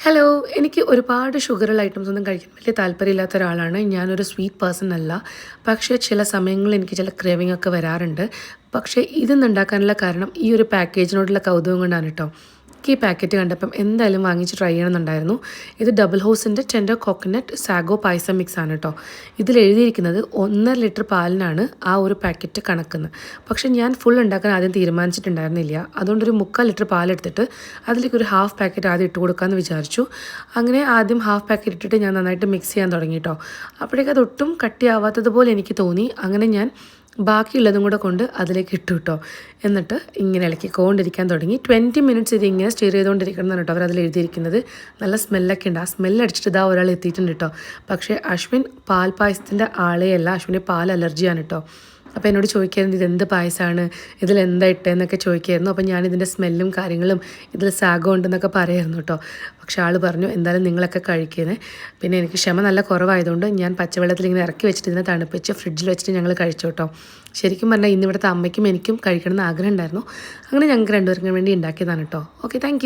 Hello എനിക്ക് ഒരുപാട് ഷുഗറുള്ള items ഒന്നും കഴിക്കാൻ വലിയ താല്പര്യമില്ലാത്ത ഒരാളാണ്. ഞാനൊരു സ്വീറ്റ് പേഴ്സൺ അല്ല. പക്ഷേ ചില സമയങ്ങളിൽ എനിക്ക് ചില ക്രേവിംഗ് ഒക്കെ വരാറുണ്ട്. പക്ഷേ ഇതൊന്നും ഉണ്ടാക്കാനുള്ള കാരണം ഈ ഒരു പാക്കേജിനോടുള്ള കൗതുകം കൊണ്ടാണ് കേട്ടോ ഈ പാക്കറ്റ് കണ്ടപ്പം എന്തായാലും വാങ്ങിച്ച് ട്രൈ ചെയ്യണമെന്നുണ്ടായിരുന്നു. ഇത് ഡബിൾ ഹൗസിന്റെ tender coconut sago payasam mix ആണ് കേട്ടോ ഇതിൽ എഴുതിയിരിക്കുന്നത് ഒന്നര ലിറ്റർ പാലിനാണ് ആ ഒരു പാക്കറ്റ് കണക്കുന്നത് പക്ഷേ ഞാൻ ഫുൾ ഉണ്ടാക്കാൻ ആദ്യം തീരുമാനിച്ചിട്ടുണ്ടായിരുന്നില്ല. അതുകൊണ്ട് ഒരു മുക്കാൽ ലിറ്റർ പാലെടുത്തിട്ട് അതിലേക്ക് ഒരു ഹാഫ് പാക്കറ്റ് ആദ്യം ഇട്ട് കൊടുക്കാമെന്ന് വിചാരിച്ചു. അങ്ങനെ ആദ്യം ഹാഫ് പാക്കറ്റ് ഇട്ടിട്ട് ഞാൻ നന്നായിട്ട് മിക്സ് ചെയ്യാൻ തുടങ്ങി കേട്ടോ അപ്പോഴേക്കും അതൊട്ടും കട്ടിയാവാത്തതുപോലെ എനിക്ക് തോന്നി. അങ്ങനെ ഞാൻ ബാക്കിയുള്ളതും കൂടെ കൊണ്ട് അതിലേക്ക് ഇട്ടു കേട്ടോ എന്നിട്ട് ഇങ്ങനെ ഇളക്കിക്കൊണ്ടിരിക്കാൻ തുടങ്ങി. ട്വന്റി മിനിറ്റ്സ് ഇത് ഇങ്ങനെ സ്റ്റീർ ചെയ്തുകൊണ്ടിരിക്കണം കേട്ടോ അവർ അതിൽ എഴുതിയിരിക്കുന്നത്. നല്ല സ്മെല്ലൊക്കെ ഉണ്ട്. ആ സ്മെല്ലടിച്ചിട്ട് ഇതാ ഒരാൾ എത്തിയിട്ടുണ്ട് കേട്ടോ പക്ഷേ അശ്വിൻ പാൽ പായസത്തിന്റെ ആളെയല്ല. അശ്വിന്റെ പാൽ അലർജിയാണ് കേട്ടോ അപ്പോൾ എന്നോട് ചോദിക്കായിരുന്നു ഇതെന്ത് പായസമാണ് ഇതിൽ എന്താ ഇട്ടതെന്നൊക്കെ ചോദിക്കായിരുന്നു. അപ്പോൾ ഞാൻ ഇതിന്റെ സ്മെല്ലും കാര്യങ്ങളും ഇതിൽ സാഗം ഉണ്ടെന്നൊക്കെ പറയായിരുന്നു കേട്ടോ പക്ഷെ ആൾ പറഞ്ഞു എന്തായാലും നിങ്ങളൊക്കെ കഴിക്കുന്നത് പിന്നെ എനിക്ക് ക്ഷമ നല്ല കുറവായതുകൊണ്ട് ഞാൻ പച്ചവെള്ളത്തിൽ ഇങ്ങനെ ഇറക്കി വെച്ചിട്ട് ഇതിനെ തണുപ്പിച്ച് ഫ്രിഡ്ജിൽ വെച്ചിട്ട് ഞങ്ങൾ കഴിച്ചു കേട്ടോ ശരിക്കും പറഞ്ഞാൽ ഇന്നിവിടുത്തെ അമ്മയ്ക്കും എനിക്കും കഴിക്കണം ആഗ്രഹം ഉണ്ടായിരുന്നു. അങ്ങനെ ഞങ്ങൾക്ക് രണ്ടുപേർക്കും വേണ്ടി ഉണ്ടാക്കിയതാണ് കേട്ടോ ഓക്കെ താങ്ക്